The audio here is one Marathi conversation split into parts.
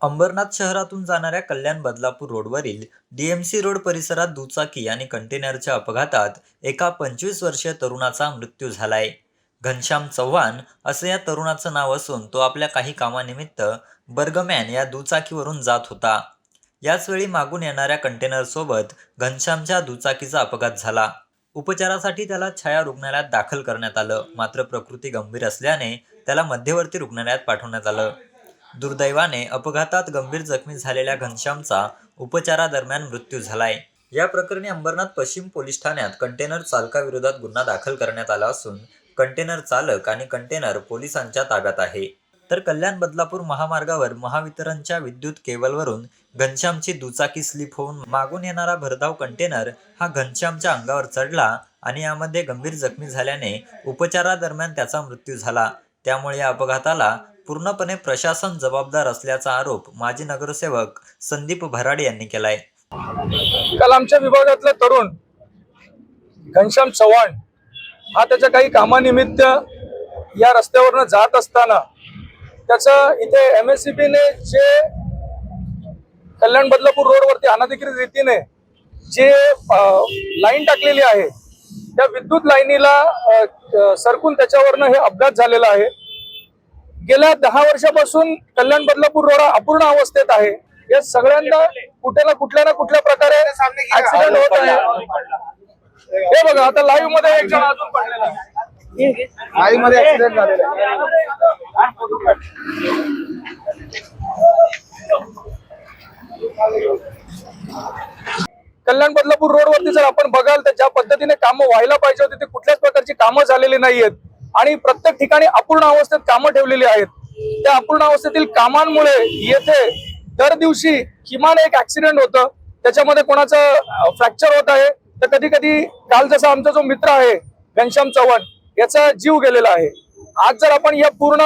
अंबरनाथ शहरातून जाणाऱ्या कल्याण बदलापूर रोडवरील डीएमसी रोड परिसरात दुचाकी आणि कंटेनरच्या अपघातात एका पंचवीस वर्षीय तरुणाचा मृत्यू झालाय. घनश्याम चव्हाण असं या तरुणाचं नाव असून तो आपल्या काही कामानिमित्त बर्गमॅन या दुचाकीवरून जात होता. याचवेळी मागून येणाऱ्या कंटेनरसोबत घनश्यामच्या दुचाकीचा अपघात झाला. उपचारासाठी त्याला छाया रुग्णालयात दाखल करण्यात आलं. मात्र प्रकृती गंभीर असल्याने त्याला मध्यवर्ती रुग्णालयात पाठवण्यात आलं. दुर्दैवाने अपघातात गंभीर जखमी झालेल्या घनश्यामचा उपचारादरम्यान मृत्यू झालाय. या प्रकरणी अंबरनाथ पश्चिम पोलीस ठाण्यात कंटेनर चालकाविरोधात गुन्हा दाखल करण्यात आला असून कंटेनर चालक आणि कंटेनर पोलिसांच्या ताब्यात आहे. तर कल्याण बदलापूर महामार्गावर महावितरणच्या विद्युत केबलवरून घनश्यामची दुचाकी स्लिप होऊन मागून येणारा भरधाव कंटेनर हा घनश्यामच्या अंगावर चढला आणि यामध्ये गंभीर जखमी झाल्याने उपचारादरम्यान त्याचा मृत्यू झाला. त्यामुळे या अपघाताला पूर्णपणे प्रशासन जबाबदार असल्याचा आरोप माजी नगरसेवक संदीप भराडे यांनी केलाय. काल आमच्या विभागातला तरुण घनश्याम चव्हाण हा त्याच्या काही कामानिमित्त या रस्त्यावरनं जात असताना त्याचं इथे एम एस सी बीने जे कल्याण बदलापूर रोडवरती अनधिकृत रीतीने जे लाईन टाकलेली आहे त्या विद्युत लाईनीला सरकून त्याच्यावरनं हे अपघात झालेला आहे. गेल्या दहा वर्षापासून कल्याण बदलापूर रोड अपूर्ण अवस्थेत आहे. या सगळ्यांना कुठे ना कुठल्या ना कुठल्या प्रकारे ऍक्सिडेंट होत आहे. हे बघा आता लाईव्हमध्ये एक जण अजून पडलेला. लाईव्हमध्ये ऍक्सिडेंट झालेला कल्याण बदलापूर रोडवरती जर आपण बघाल तर ज्या पद्धतीने कामं व्हायला पाहिजे होती ते कुठल्याच प्रकारची कामं झालेली नाहीयेत. आणि प्रत्येक ठिकाणी अपूर्ण अवस्थेत कामं ठेवलेली आहेत. त्या अपूर्ण अवस्थेतील कामांमुळे येथे दर दिवशी किमान एक ऍक्सिडेंट होतं. त्याच्यामध्ये कोणाचं फ्रॅक्चर होत आहे. तर कधी कधी काल जसा आमचा जो मित्र आहे घनश्याम चव्हाण याचा जीव गेलेला आहे. आज जर आपण या पूर्ण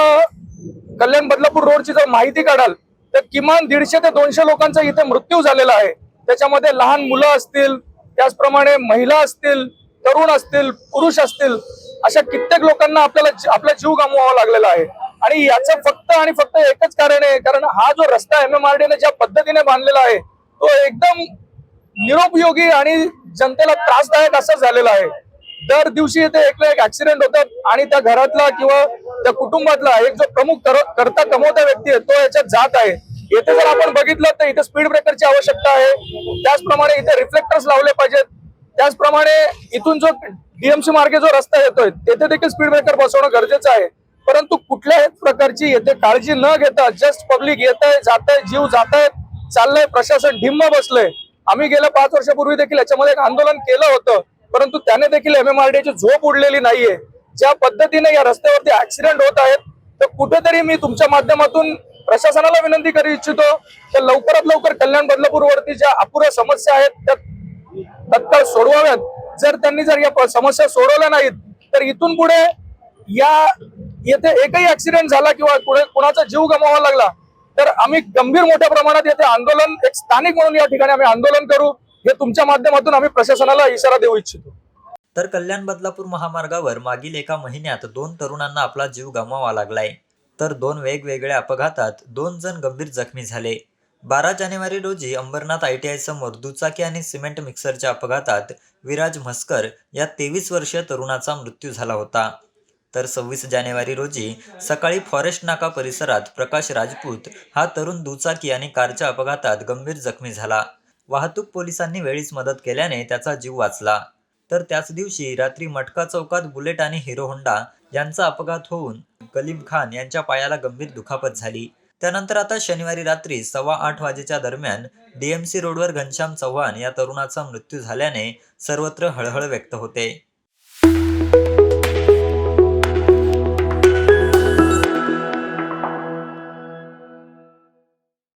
कल्याण बदलापूर रोडची जर माहिती काढाल तर किमान दीडशे ते दोनशे लोकांचा इथे मृत्यू झालेला आहे. त्याच्यामध्ये लहान मुलं असतील त्याचप्रमाणे महिला असतील तरुण असतील पुरुष असतील अशा कित्येक लोकांना आपल्याला आपला जीव गमवावा लागलेला आहे. आणि याचं फक्त आणि फक्त एकच कारण आहे कारण हा जो रस्ता एम एम आर ने ज्या पद्धतीने बांधलेला आहे तो एकदम निरुपयोगी आणि जनतेला त्रासदायक असं झालेला आहे. दर दिवशी इथे एक ना एक ऍक्सिडेंट होतात आणि त्या घरातला किंवा त्या कुटुंबातला एक जो प्रमुख करता कमवता व्यक्ती आहे तो याच्यात जात आहे. येथे जर आपण बघितलं तर इथे स्पीड ब्रेकरची आवश्यकता आहे. त्याचप्रमाणे इथे रिफ्लेक्टर्स लावले पाहिजेत. त्याचप्रमाणे इथून जो डीएमसी मार्गे जो रस्ता येतोय तेथे देखील स्पीड ब्रेकर बसवणं गरजेचं आहे. परंतु कुठल्याही प्रकारची येथे काळजी न घेता जस्ट पब्लिक येत आहे जात आहे जीव जात आहे चाललंय प्रशासन ढिम्म बसलंय. आम्ही गेल्या पाच वर्षापूर्वी देखील याच्यामध्ये एक आंदोलन केलं होतं परंतु त्याने देखील एम एम आर ची झोप उडलेली नाहीये. ज्या पद्धतीने या रस्त्यावरती ऍक्सिडेंट होत आहेत तर कुठेतरी मी तुमच्या माध्यमातून प्रशासनाला विनंती करू इच्छितो तर लवकरात लवकर कल्याण बदलापूर वरती ज्या अपुऱ्या समस्या आहेत त्या तत्काळ सोडवाव्यात. जर त्यांनी जर या समस्या सोडवल्या नाहीत तर इथून पुढे या येथे एकही ऍक्सिडेंट झाला किंवा पुढे कुणाचा जीव गमावा लागला तर आम्ही गंभीर मोठ्या प्रमाणात येथे आंदोलन एक स्थानिक म्हणून या ठिकाणी आम्ही आंदोलन करू. हे तुमच्या माध्यमातून आम्ही प्रशासनाला इशारा देऊ इच्छितो. तर कल्याण बदलापूर महामार्गावर मागील एका महिन्यात दोन तरुणांना आपला जीव गमावा लागलाय. तर दोन वेगवेगळ्या अपघातात दोन जण गंभीर जखमी झाले. बारा जानेवारी रोजी अंबरनाथ आय टी आयसमोर दुचाकी आणि सिमेंट मिक्सरच्या अपघातात विराज म्हस्कर या तेवीस वर्षीय तरुणाचा मृत्यू झाला होता. तर सव्वीस जानेवारी रोजी सकाळी फॉरेस्ट नाका परिसरात प्रकाश राजपूत हा तरुण दुचाकी आणि कारच्या अपघातात गंभीर जखमी झाला. वाहतूक पोलिसांनी वेळीच मदत केल्याने त्याचा जीव वाचला. तर त्याच दिवशी रात्री मटका चौकात बुलेट आणि हिरो होंडा यांचा अपघात होऊन कलीम खान यांच्या पायाला गंभीर दुखापत झाली. त्यानंतर आता शनिवारी रात्री सव्वा आठ वाजेच्या दरम्यान डीएमसी रोडवर घनश्याम चव्हाण या तरुणाचा मृत्यू झाल्याने सर्वत्र हळहळ व्यक्त होते.